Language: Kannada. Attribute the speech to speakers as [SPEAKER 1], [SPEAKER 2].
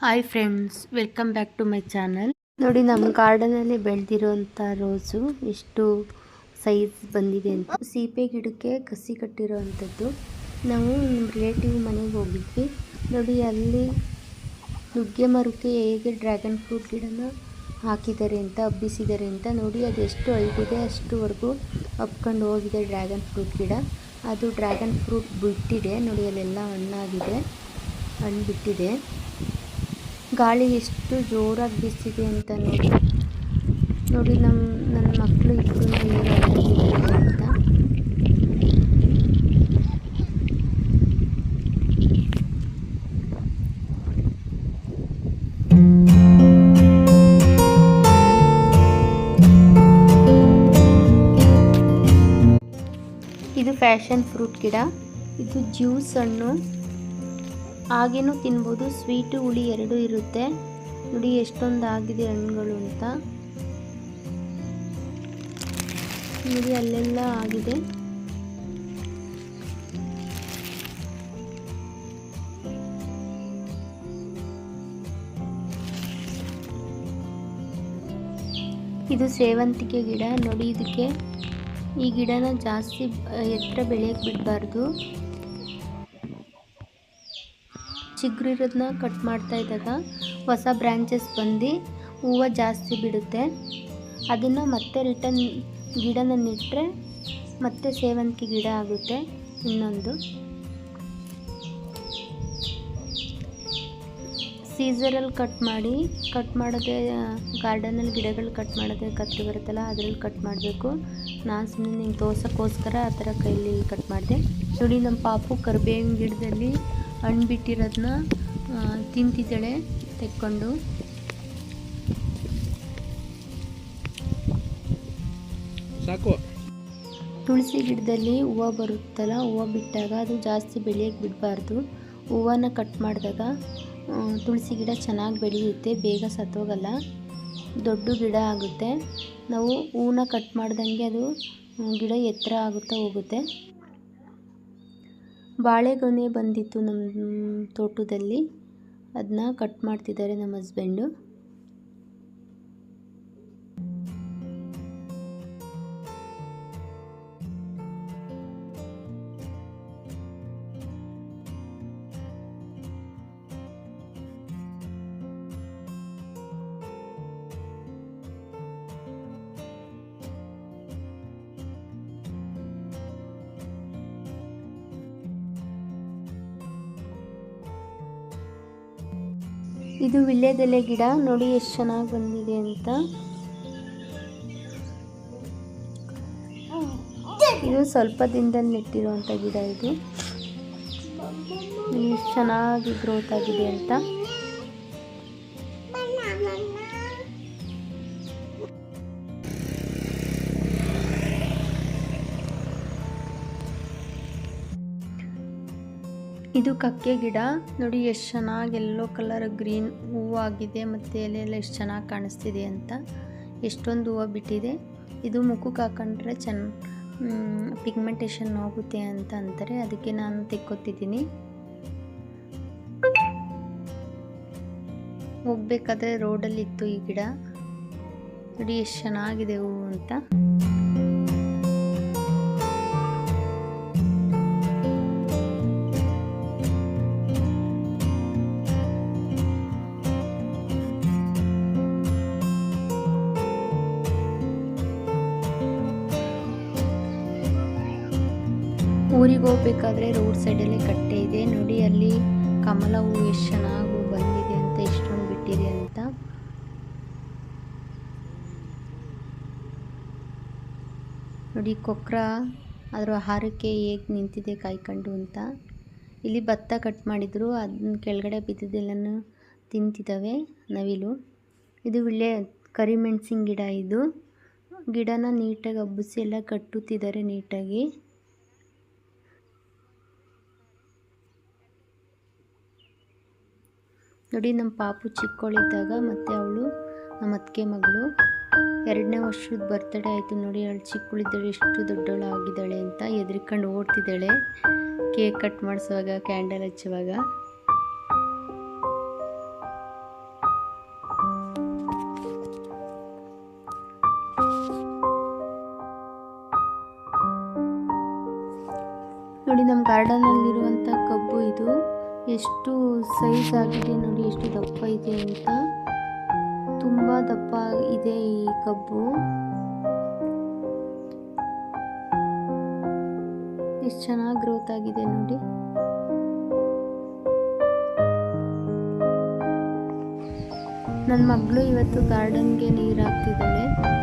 [SPEAKER 1] Hi friends welcome back to my channel ನೋಡಿ, ನಮ್ಮ ಗಾರ್ಡನಲ್ಲಿ ಬೆಳೆದಿರೋಂಥ ರೋಸು ಎಷ್ಟು ಸೈಜ್ ಬಂದಿದೆ ಅಂತ. ಸೀಪೆ ಗಿಡಕ್ಕೆ ಕಸಿ ಕಟ್ಟಿರೋ ಅಂಥದ್ದು ನಾವು ನಮ್ಮ ರಿಲೇಟಿವ್ ಮನೆಗೆ ಹೋಗಿದ್ವಿ. ನೋಡಿ, ಅಲ್ಲಿ ನುಗ್ಗೆ ಮರಕ್ಕೆ ಹೇಗೆ ಡ್ರ್ಯಾಗನ್ ಫ್ರೂಟ್ ಗಿಡನ ಹಾಕಿದ್ದಾರೆ ಅಂತ, ಹಬ್ಬಿಸಿದ್ದಾರೆ ಅಂತ. ನೋಡಿ, ಅದು ಎಷ್ಟು ಹೈಟಿದೆ ಅಷ್ಟುವರೆಗೂ ಹಬ್ಕೊಂಡು ಹೋಗಿದೆ ಡ್ರ್ಯಾಗನ್ ಫ್ರೂಟ್ ಗಿಡ. ಅದು ಡ್ರ್ಯಾಗನ್ ಫ್ರೂಟ್ ಬಿಟ್ಟಿದೆ. ನೋಡಿ, ಅಲ್ಲೆಲ್ಲ ಹಣ್ಣಾಗಿದೆ, ಹಣ್ಣು ಬಿಟ್ಟಿದೆ. ಗಾಳಿ ಎಷ್ಟು ಜೋರಾಗಿ ಬೀಸಿದೆ ಅಂತ ನೋಡಿ. ನೋಡಿ ನಮ್ಮ ನನ್ನ ಮಕ್ಕಳು ಇಬ್ಬರು ಅಂತ ಇದು ಫ್ಯಾಷನ್ ಫ್ರೂಟ್ ಗಿಡ. ಇದು ಜ್ಯೂಸ್ ಹಣ್ಣು ಹಾಗೇನೂ ತಿನ್ಬೋದು? ಸ್ವೀಟು, ಹುಳಿ ಎರಡೂ ಇರುತ್ತೆ. ನೋಡಿ ಎಷ್ಟೊಂದು ಆಗಿದೆ ಹಣ್ಣುಗಳು ಅಂತ. ನೋಡಿ, ಅಲ್ಲೆಲ್ಲ ಆಗಿದೆ. ಇದು ಸೇವಂತಿಗೆ ಗಿಡ. ನೋಡಿ, ಇದಕ್ಕೆ ಈ ಗಿಡನ ಜಾಸ್ತಿ, ಎತ್ತರ ಬೆಳೆಯಕ್ಕೆ ಬಿಡಬಾರ್ದು. ಚಿಗುರಿರೋದನ್ನ ಕಟ್ ಮಾಡ್ತಾ ಇದ್ದಾಗ ಹೊಸ ಬ್ರ್ಯಾಂಚಸ್ ಬಂದು ಹೂವು ಜಾಸ್ತಿ ಬಿಡುತ್ತೆ. ಅದನ್ನು ಮತ್ತೆ ರಿಟರ್ನ್ ಗಿಡನ ನೆಟ್ಟರೆ ಮತ್ತೆ ಸೇವಂತಿಗೆ ಗಿಡ ಆಗುತ್ತೆ ಇನ್ನೊಂದು. ಸೀಸರಲ್ಲಿ ಕಟ್ ಮಾಡಿ ಕಟ್ ಮಾಡೋದೇ ಗಾರ್ಡನಲ್ಲಿ ಗಿಡಗಳು ಕಟ್ ಮಾಡೋದೇ ಕತ್ತಿ ಬರುತ್ತಲ್ಲ ಅದರಲ್ಲಿ ಕಟ್ ಮಾಡಬೇಕು. ನಾನು ಸುಮ್ಮನೆ ನಿಂಗೆ ತೋರ್ಸೋಕ್ಕೋಸ್ಕರ ಆ ಥರ ಕೈಲಿ ಕಟ್ ಮಾಡಿದೆ. ನೋಡಿ ನಮ್ಮ ಪಾಪು ಕರಿಬೇವಿನ ಗಿಡದಲ್ಲಿ ಹಣ್ಣು ಬಿಟ್ಟಿರೋದನ್ನ ತಿಂತಿದ್ದಾಳೆ ತೆಕ್ಕೊಂಡು.
[SPEAKER 2] ಸಾಕು.
[SPEAKER 1] ತುಳಸಿ ಗಿಡದಲ್ಲಿ ಹೂವು ಬರುತ್ತಲ್ಲ ಹೂವು ಬಿಟ್ಟಾಗ ಅದು ಜಾಸ್ತಿ ಬೆಳೆಯೋಕ್ಕೆ ಬಿಡಬಾರ್ದು. ಹೂವನ್ನ ಕಟ್ ಮಾಡಿದಾಗ ತುಳಸಿ ಗಿಡ ಚೆನ್ನಾಗಿ ಬೆಳೆಯುತ್ತೆ ಬೇಗ ಸತ್ತೋಗಲ್ಲ ದೊಡ್ಡ ಗಿಡ ಆಗುತ್ತೆ. ನಾವು ಹೂವನ್ನ ಕಟ್ ಮಾಡ್ದಂಗೆ ಅದು ಗಿಡ ಎತ್ತರ ಆಗುತ್ತಾ ಹೋಗುತ್ತೆ. ಬಾಳೆಗೊನೆ ಬಂದಿತ್ತು ನಮ್ಮ ತೋಟದಲ್ಲಿ. ಅದನ್ನ ಕಟ್ ಮಾಡ್ತಿದ್ದಾರೆ ನಮ್ಮ ಹಸ್ಬೆಂಡು ಇದು ವಿಳ್ಯದೆಲೆ ಗಿಡ. ನೋಡಿ ಎಷ್ಟು ಚೆನ್ನಾಗಿ ಬಂದಿದೆ ಅಂತ. ಇದು ಸ್ವಲ್ಪ ದಿನದಲ್ಲಿ ನೆಟ್ಟಿರುವಂಥ ಗಿಡ ಇದು. ಎಷ್ಟು ಚೆನ್ನಾಗಿ ಗ್ರೋತ್ ಆಗಿದೆ ಅಂತ. ಇದು ಕಕ್ಕೆ ಗಿಡ. ನೋಡಿ, ಎಷ್ಟು ಚೆನ್ನಾಗಿ ಎಲ್ಲೋ ಕಲರ್ ಗ್ರೀನ್ ಹೂವು ಆಗಿದೆ ಮತ್ತು ಎಲ್ಲ ಎಷ್ಟು ಚೆನ್ನಾಗಿ ಕಾಣಿಸ್ತಿದೆ ಅಂತ. ಎಷ್ಟೊಂದು ಹೂವು ಬಿಟ್ಟಿದೆ. ಇದು ಮುಖಕ್ಕೆ ಹಾಕೊಂಡ್ರೆ ಚೆನ್ನ ಪಿಗ್ಮೆಂಟೇಷನ್ ಹೋಗುತ್ತೆ ಅಂತ ಅಂತಾರೆ. ಅದಕ್ಕೆ ನಾನು ತೆಕ್ಕೊತಿದ್ದೀನಿ. ಹೋಗ್ಬೇಕಾದ್ರೆ ರೋಡಲ್ಲಿ ಇತ್ತು ಈ ಗಿಡ. ನೋಡಿ, ಎಷ್ಟು ಚೆನ್ನಾಗಿದೆ ಹೂವು ಅಂತ. ಊರಿಗೆ ಹೋಗ್ಬೇಕಾದ್ರೆ ರೋಡ್ ಸೈಡಲ್ಲಿ ಕಟ್ಟೆ ಇದೆ. ನೋಡಿ, ಅಲ್ಲಿ ಕಮಲ ಹೂವು ಎಷ್ಟು ಚೆನ್ನಾಗಿ ಬಂದಿದೆ ಅಂತ ಇಷ್ಟೊಂದು ಬಿಟ್ಟಿದೆ ಅಂತ. ನೋಡಿ, ಕೊಕ್ರ ಅದರ ಆಹಾರಕ್ಕೆ ಹೇಗೆ ನಿಂತಿದೆ ಕಾಯ್ಕೊಂಡು ಅಂತ. ಇಲ್ಲಿ ಭತ್ತ ಕಟ್ ಮಾಡಿದ್ರು, ಅದನ್ನ ಕೆಳಗಡೆ ಬಿದ್ದಿದ್ದೆಲ್ಲನೂ ತಿಂತಿದ್ದಾವೆ ನವಿಲು. ಇದು ಒಳ್ಳೆ ಕರಿಮೆಣಸಿನ ಗಿಡ ಇದು. ಗಿಡನ ನೀಟಾಗಿ ಹಬ್ಬಿಸಿ ಎಲ್ಲ ಕಟ್ಟುತ್ತಿದ್ದಾರೆ ನೀಟಾಗಿ. ನೋಡಿ ನಮ್ಮ ಪಾಪು ಚಿಕ್ಕವಳಿದ್ದಾಗ ಮತ್ತು ಅವಳು ನಮ್ಮ ಅತ್ತಿಗೆ ಮಗಳು. ಎರಡನೇ ವರ್ಷದ ಬರ್ತಡೇ ಆಯಿತು ನೋಡಿ, ಅವಳು ಚಿಕ್ಕಳಿದ್ದಾಳೆ ಎಷ್ಟು ದೊಡ್ಡವಳು ಆಗಿದ್ದಾಳೆ ಅಂತ ಎದ್ರಿಕೊಂಡು ಓಡ್ತಿದ್ದಾಳೆ. ಕೇಕ್ ಕಟ್ ಮಾಡಿಸುವಾಗ, ಕ್ಯಾಂಡಲ್ ಹಚ್ಚುವಾಗ. ನೋಡಿ ನಮ್ಮ ಗಾರ್ಡನಲ್ಲಿರುವಂಥ ಕಬ್ಬು ಇದು. ಎಷ್ಟು ಸೈಜ್ ಆಗಿದೆ ನೋಡಿ, ಎಷ್ಟು ದಪ್ಪ ಇದೆ ಅಂತ. ತುಂಬ ದಪ್ಪ ಇದೆ ಈ ಕಬ್ಬು. ಎಷ್ಟು ಚೆನ್ನಾಗಿ ಗ್ರೋತ್ ಆಗಿದೆ ನೋಡಿ. ನನ್ನ ಮಗಳು ಇವತ್ತು ಗಾರ್ಡನ್ಗೆ ನೀರು ಹಾಕ್ತಿದ್ದಾಳೆ.